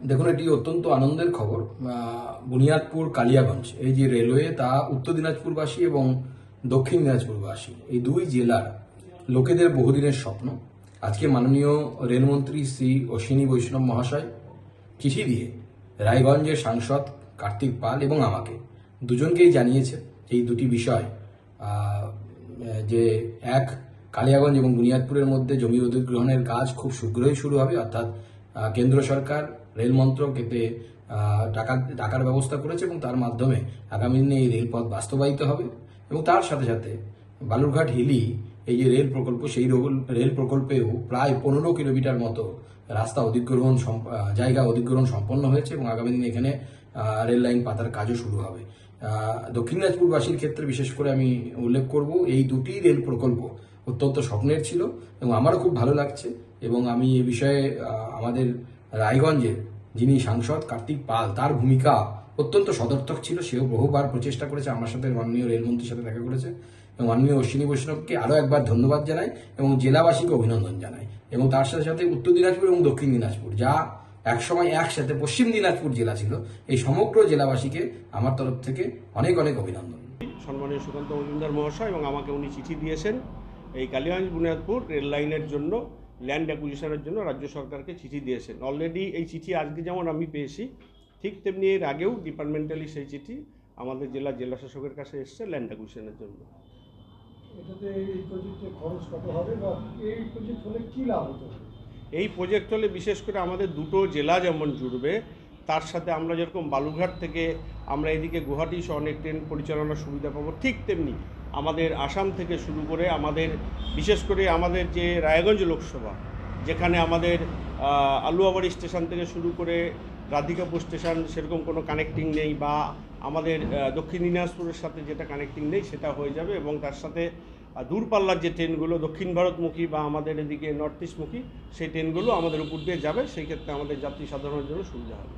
দেখুন, এটি অত্যন্ত আনন্দের খবর। বুনিয়াদপুর কালিয়াগঞ্জ, এই যে রেলওয়ে, তা উত্তর দিনাজপুরবাসী এবং দক্ষিণ দিনাজপুরবাসী, এই দুই জেলার লোকেদের বহুদিনের স্বপ্ন। আজকে মাননীয় রেলমন্ত্রী শ্রী অশ্বিনী বৈষ্ণব মহাশয় চিঠি দিয়ে রায়গঞ্জের সাংসদ কার্তিক পাল এবং আমাকে দুজনকেই জানিয়েছে এই দুটি বিষয় যে এক, কালিয়াগঞ্জ এবং বুনিয়াদপুরের মধ্যে জমি অধিগ্রহণের কাজ খুব শীঘ্রই শুরু হবে, অর্থাৎ কেন্দ্র সরকার রেল মন্ত্রক এতে টাকা, টাকার ব্যবস্থা করেছে এবং তার মাধ্যমে আগামী দিনে এই রেলপথ বাস্তবায়িত হবে এবং তার সাথে সাথে বালুরঘাট হিলি, এই যে রেল প্রকল্প, সেই রেল প্রকল্পেও প্রায় পনেরো কিলোমিটার মতো রাস্তা অধিগ্রহণ জায়গা অধিগ্রহণ সম্পন্ন হয়েছে এবং আগামী দিনে এখানে রেল লাইন পাতার কাজও শুরু হবে। দক্ষিণ দিনাজপুরবাসীর ক্ষেত্রে বিশেষ করে আমি উল্লেখ করব, এই দুটি রেল প্রকল্প অত্যন্ত স্বপ্নের ছিল এবং আমারও খুব ভালো লাগছে এবং আমি এ বিষয়ে আমাদের রায়গঞ্জের যিনি সাংসদ কার্তিক পাল, তার ভূমিকা অত্যন্ত সদর্থক ছিল। সেও বহুবার প্রচেষ্টা করেছে, আমার সাথে মাননীয় রেলমন্ত্রীর সাথে দেখা করেছে এবং মাননীয় অশ্বিনী বৈষ্ণবকে আরও একবার ধন্যবাদ জানাই এবং জেলাবাসীকে অভিনন্দন জানাই এবং তার সাথে সাথে উত্তর দিনাজপুর এবং দক্ষিণ দিনাজপুর, যা একসময় একসাথে পশ্চিম দিনাজপুর জেলা ছিল। এই সমগ্র জেলাবাসীকে আমার তরফ থেকে অনেক অনেক অভিনন্দন। সম্মানীয় সুকান্ত মজুমদার মহাশয় এবং আমাকে উনি চিঠি দিয়েছেন এই কালিগঞ্জ বুনিয়াদপুর রেল লাইনের জন্য ল্যান্ড অ্যাকুইজিশনের জন্য রাজ্য সরকারকে চিঠি দিয়েছেন। অলরেডি এই চিঠি আজকে যেমন আমি পেয়েছি ঠিক তেমনি এর আগেও ডিপার্টমেন্টালি সেই চিঠি আমাদের জেলা জেলা শাসকের কাছে এসছে ল্যান্ড অ্যাকুইজিশনের জন্য। এটাতে এই প্রজেক্টে খরচ কত হবে বা এই প্রজেক্ট হলে কী লাভ হতে এই প্রজেক্ট হলে বিশেষ করে আমাদের দুটো জেলা যেমন জুড়বে, তার সাথে আমরা যেরকম বালুঘাট থেকে আমরা এদিকে গুয়াহাটি সহ অনেক ট্রেন পরিচালনার সুবিধা পাবো, ঠিক তেমনি আমাদের আসাম থেকে শুরু করে আমাদের, বিশেষ করে আমাদের যে রায়গঞ্জ লোকসভা, যেখানে আমাদের আলুয়াবাড়ি স্টেশন থেকে শুরু করে রাধিকাপুর স্টেশন সেরকম কোনো কানেক্টিং নেই বা আমাদের দক্ষিণ দিনাজপুরের সাথে যেটা কানেক্টিং নেই সেটা হয়ে যাবে এবং তার সাথে আহ, দূরপাল্লার যে ট্রেনগুলো দক্ষিণ ভারতমুখী বা আমাদের এদিকে নর্থ ইস্টমুখী সেই ট্রেনগুলো আমাদের উপর দিয়ে যাবে। সেই ক্ষেত্রে আমাদের যাত্রী সাধারণের জন্য সুবিধা হবে।